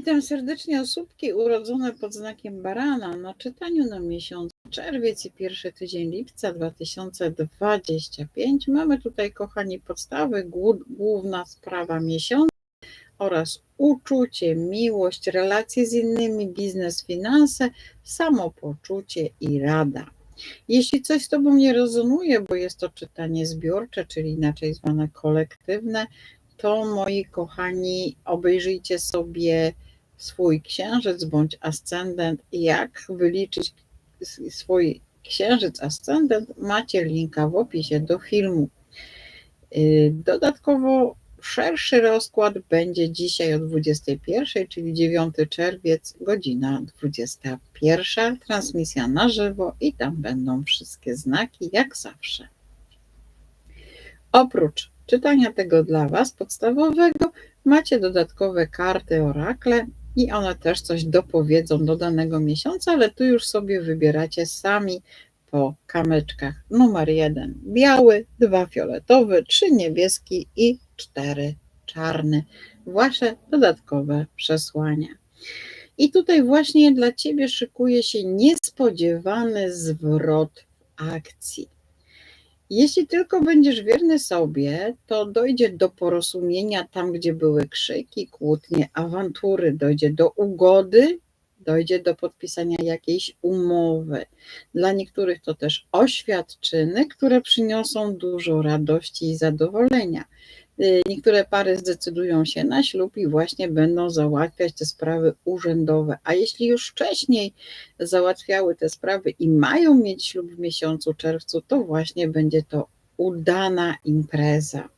Witam serdecznie osóbki urodzone pod znakiem barana na czytaniu na miesiąc czerwiec i pierwszy tydzień lipca 2025. Mamy tutaj, kochani, podstawy, głó- główna sprawa miesiąca oraz uczucie, miłość, relacje z innymi, biznes, finanse, samopoczucie i rada. Jeśli coś z Tobą nie rezonuje, bo jest to czytanie zbiorcze, czyli inaczej zwane kolektywne, to moi kochani, obejrzyjcie sobie swój księżyc bądź ascendent jak wyliczyć swój księżyc ascendent, macie linka w opisie do filmu. Yy, Dodatkowo szerszy rozkład będzie dzisiaj o 21, czyli 9 czerwiec, godzina 21. Transmisja na żywo i tam będą wszystkie znaki, jak zawsze. Oprócz czytania tego dla Was podstawowego, macie dodatkowe karty orakle i one też coś dopowiedzą do danego miesiąca, ale tu już sobie wybieracie sami po kamyczkach. Numer jeden biały, dwa fioletowy, trzy niebieski i cztery czarny. Wasze dodatkowe przesłania. I tutaj właśnie dla Ciebie szykuje się niespodziewany zwrot akcji. Jeśli tylko będziesz wierny sobie, to dojdzie do porozumienia tam, gdzie były krzyki, kłótnie, awantury, dojdzie do ugody, dojdzie do podpisania jakiejś umowy. Dla niektórych to też oświadczyny, które przyniosą dużo radości i zadowolenia. Y, Niektóre pary zdecydują się na ślub i właśnie będą załatwiać te sprawy urzędowe. A jeśli już wcześniej załatwiały te sprawy i mają mieć ślub w miesiącu czerwcu, to właśnie będzie to udana impreza.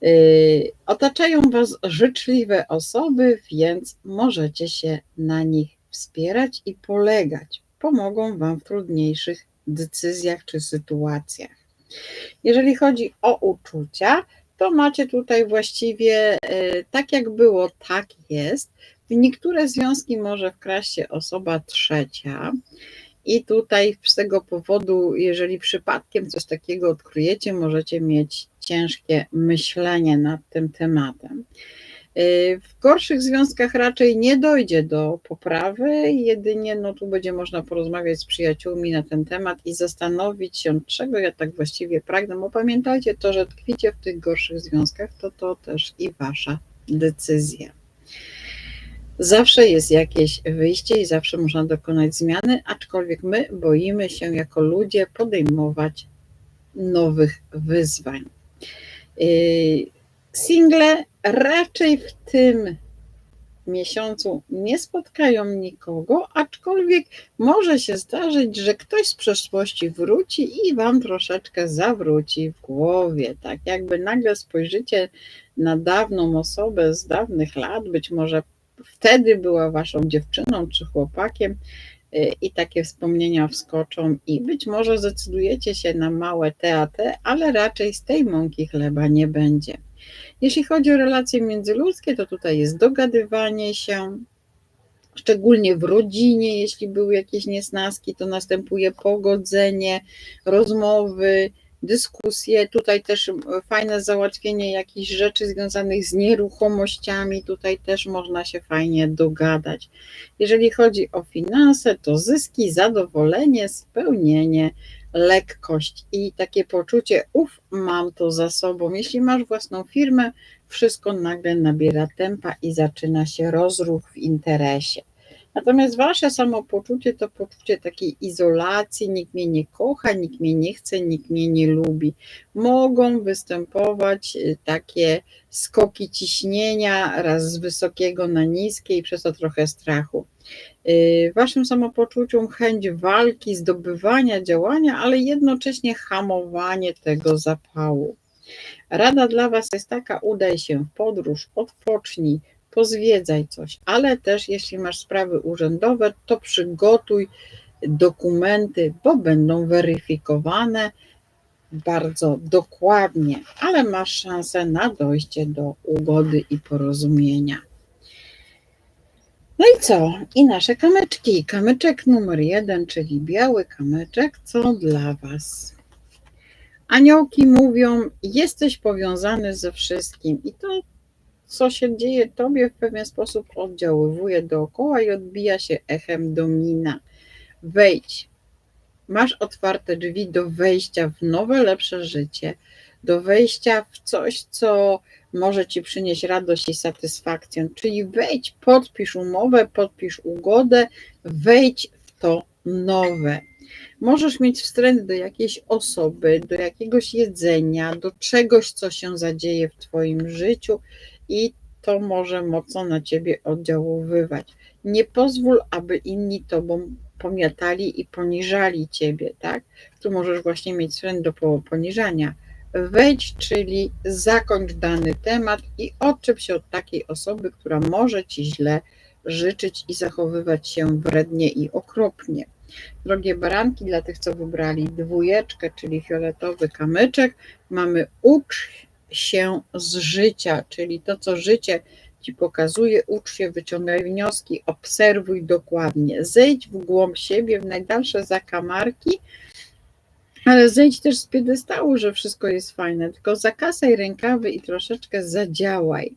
Yy, Otaczają Was życzliwe osoby, więc możecie się na nich wspierać i polegać. Pomogą Wam w trudniejszych decyzjach czy sytuacjach. Jeżeli chodzi o uczucia, to macie tutaj właściwie yy, tak jak było, tak jest. W niektóre związki może wkraść się osoba trzecia. I tutaj z tego powodu, jeżeli przypadkiem coś takiego odkryjecie, możecie mieć ciężkie myślenie nad tym tematem. Yy, W gorszych związkach raczej nie dojdzie do poprawy, jedynie no tu będzie można porozmawiać z przyjaciółmi na ten temat i zastanowić się, czego ja tak właściwie pragnę, bo pamiętajcie to, że tkwicie w tych gorszych związkach, to to też i wasza decyzja. Zawsze jest jakieś wyjście i zawsze można dokonać zmiany, aczkolwiek my boimy się jako ludzie podejmować nowych wyzwań. Single raczej w tym miesiącu nie spotkają nikogo, aczkolwiek może się zdarzyć, że ktoś z przeszłości wróci i wam troszeczkę zawróci w głowie. Tak jakby nagle spojrzycie na dawną osobę z dawnych lat, być może wtedy była waszą dziewczyną czy chłopakiem y, i takie wspomnienia wskoczą i być może zdecydujecie się na małe TAT, ale raczej z tej mąki chleba nie będzie. Jeśli chodzi o relacje międzyludzkie, to tutaj jest dogadywanie się, szczególnie w rodzinie, jeśli były jakieś niesnaski, to następuje pogodzenie, rozmowy, dyskusje. Tutaj też fajne załatwienie jakichś rzeczy związanych z nieruchomościami, tutaj też można się fajnie dogadać. Jeżeli chodzi o finanse, to zyski, zadowolenie, spełnienie, lekkość i takie poczucie, uff, mam to za sobą. Jeśli masz własną firmę, wszystko nagle nabiera tempa i zaczyna się rozruch w interesie. Natomiast wasze samopoczucie to poczucie takiej izolacji, nikt mnie nie kocha, nikt mnie nie chce, nikt mnie nie lubi. Mogą występować y, takie skoki ciśnienia, raz z wysokiego na niskie i przez to trochę strachu. Y, W waszym samopoczuciu chęć walki, zdobywania, działania, ale jednocześnie hamowanie tego zapału. Rada dla Was jest taka: udaj się w podróż, odpocznij, pozwiedzaj coś, ale też jeśli masz sprawy urzędowe, to przygotuj dokumenty, bo będą weryfikowane bardzo dokładnie, ale masz szansę na dojście do ugody i porozumienia. No i co? I nasze kamyczki. Kamyczek numer jeden, czyli biały kamyczek, co dla Was. Aniołki mówią, jesteś powiązany ze wszystkim i to co się dzieje tobie, w pewien sposób oddziaływuje dookoła i odbija się echem domina. Wejdź. Masz otwarte drzwi do wejścia w nowe, lepsze życie, do wejścia w coś, co może ci przynieść radość i satysfakcję. Czyli wejdź, podpisz umowę, podpisz ugodę, wejdź w to nowe. Możesz mieć wstręt do jakiejś osoby, do jakiegoś jedzenia, do czegoś, co się zadzieje w Twoim życiu i to może mocno na Ciebie oddziaływać. Nie pozwól, aby inni Tobą pomiatali i poniżali Ciebie, tak? Tu możesz właśnie mieć wstręt do poniżania. Wejdź, czyli zakończ dany temat i odczep się od takiej osoby, która może Ci źle życzyć i zachowywać się wrednie i okropnie. Drogie baranki, dla tych, co wybrali dwójeczkę, czyli fioletowy kamyczek, mamy ucz się z życia, czyli to, co życie ci pokazuje, ucz się, wyciągaj wnioski, obserwuj dokładnie, zejdź w głąb siebie, w najdalsze zakamarki, ale zejdź też z piedestału, że wszystko jest fajne, tylko zakasaj rękawy i troszeczkę zadziałaj.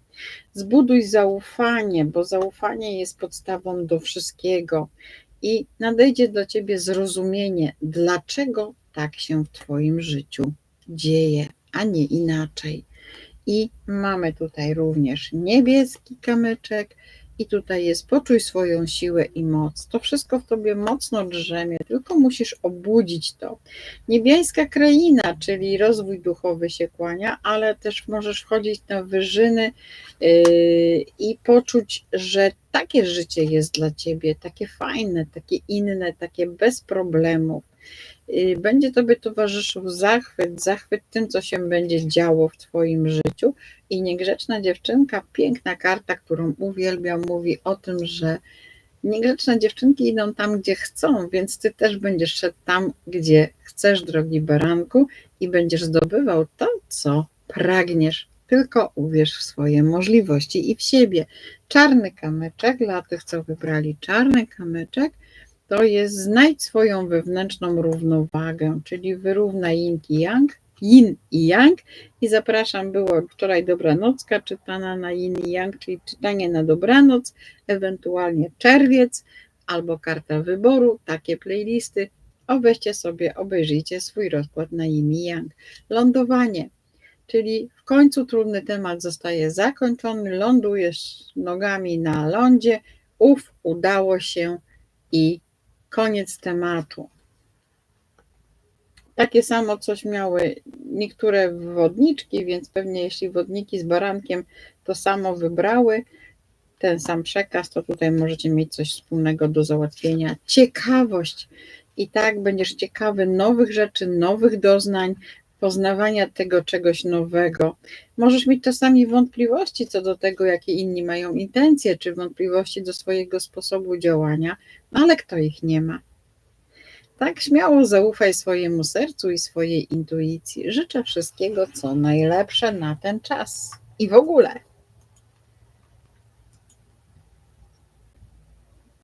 Zbuduj zaufanie, bo zaufanie jest podstawą do wszystkiego i nadejdzie do ciebie zrozumienie, dlaczego tak się w Twoim życiu dzieje, a nie inaczej. I mamy tutaj również niebieski kamyczek, i tutaj jest poczuj swoją siłę i moc. To wszystko w tobie mocno drzemie, tylko musisz obudzić to. Niebiańska kraina, czyli rozwój duchowy się kłania, ale też możesz wchodzić na wyżyny yy, i poczuć, że takie życie jest dla ciebie, takie fajne, takie inne, takie bez problemów. Yy, będzie Tobie towarzyszył zachwyt, zachwyt tym, co się będzie działo w Twoim życiu. I niegrzeczna dziewczynka, piękna karta, którą uwielbiam, mówi o tym, że niegrzeczne dziewczynki idą tam, gdzie chcą, więc Ty też będziesz szedł tam, gdzie chcesz, drogi baranku, i będziesz zdobywał to, co pragniesz. Tylko uwierz w swoje możliwości i w siebie. Czarny kamyczek, dla tych, co wybrali czarny kamyczek, to jest znajdź swoją wewnętrzną równowagę, czyli wyrównaj yin i yang, yin i yang. I zapraszam, była wczoraj dobranocka czytana na yin i yang, czyli czytanie na dobranoc, ewentualnie czerwiec albo karta wyboru, takie playlisty, Oweźcie sobie, obejrzyjcie swój rozkład na yin i yang. Lądowanie, czyli w końcu trudny temat zostaje zakończony, lądujesz nogami na lądzie, uf, udało się i Koniec tematu. Takie samo coś miały niektóre wodniczki, więc pewnie jeśli wodniki z barankiem to samo wybrały, ten sam przekaz, to tutaj możecie mieć coś wspólnego do załatwienia. Ciekawość. I tak będziesz ciekawy nowych rzeczy, nowych doznań, poznawania tego czegoś nowego. Możesz mieć czasami wątpliwości co do tego, jakie inni mają intencje, czy wątpliwości do swojego sposobu działania, ale kto ich nie ma? Tak śmiało zaufaj swojemu sercu i swojej intuicji. Życzę wszystkiego, co najlepsze na ten czas i w ogóle.